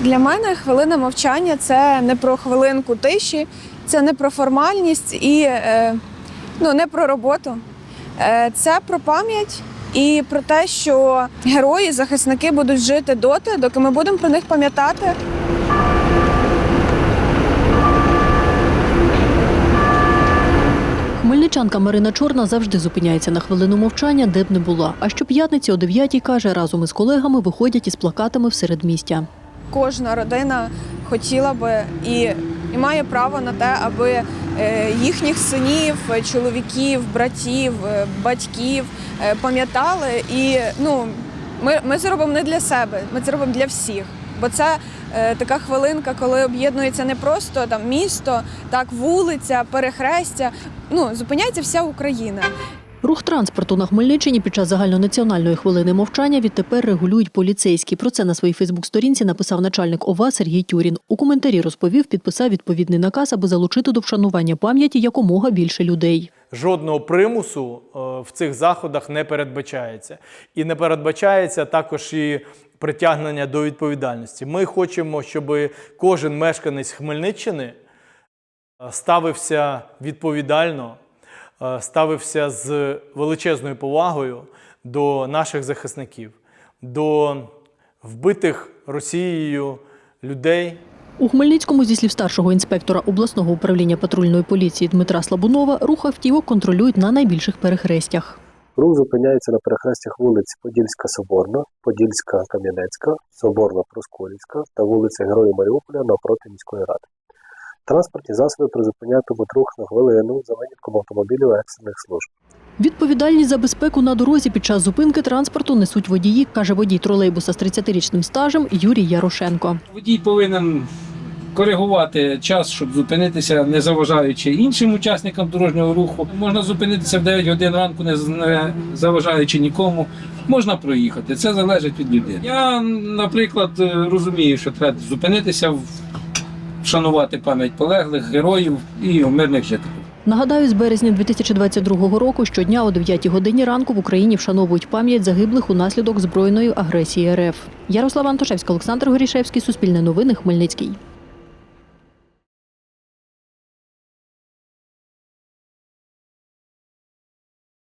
Для мене хвилина мовчання це не про хвилинку тиші, це не про формальність і е, ну, не про роботу. Е, це про пам'ять і про те, що герої, захисники будуть жити доти, доки ми будемо про них пам'ятати. Хмельничанка Марина Чорна завжди зупиняється на хвилину мовчання, де б не була. А щоп'ятниці о 9-й, каже, разом із колегами виходять із плакатами в середмістя. Кожна родина хотіла би і, і має право на те, аби е, їхніх синів, чоловіків, братів, е, батьків е, пам'ятали. І ну, ми, ми це робимо не для себе, ми це робимо для всіх. Бо це е, така хвилинка, коли об'єднується не просто там місто, так вулиця, перехрестя. Ну зупиняється вся Україна. Рух транспорту на Хмельниччині під час загальнонаціональної хвилини мовчання відтепер регулюють поліцейські. Про це на своїй Фейсбук-сторінці написав начальник ОВА Сергій Тюрін. У коментарі розповів, підписав відповідний наказ, аби залучити до вшанування пам'яті якомога більше людей. Жодного примусу е, в цих заходах не передбачається. І не передбачається також і притягнення до відповідальності. Ми хочемо, щоб кожен мешканець Хмельниччини е, ставився відповідально, ставився з величезною повагою до наших захисників, до вбитих Росією людей. У Хмельницькому, зі слів старшого інспектора обласного управління патрульної поліції Дмитра Слабунова, рух автівок контролюють на найбільших перехрестях. Рух зупиняється на перехрестях вулиць Подільська Соборна, Подільська Кам'янецька, Соборна Проскурівська та вулиця Героїв Маріуполя навпроти міської ради. Транспортні засоби призупинятимуть рух на хвилину за винятком автомобілів екстрених служб. Відповідальність за безпеку на дорозі під час зупинки транспорту несуть водії, каже водій тролейбуса з 30-річним стажем Юрій Ярошенко. Водій повинен коригувати час, щоб зупинитися, не заважаючи іншим учасникам дорожнього руху. Можна зупинитися в 9 годин ранку, не заважаючи нікому. Можна проїхати. Це залежить від людини. Я, наприклад, розумію, що треба зупинитися, в- вшанувати пам'ять полеглих, героїв і мирних жителів. Нагадаю, з березня 2022 року щодня о 9 годині ранку в Україні вшановують пам'ять загиблих унаслідок збройної агресії РФ. Ярослава Антошевська, Олександр Горішевський, Суспільне новини, Хмельницький.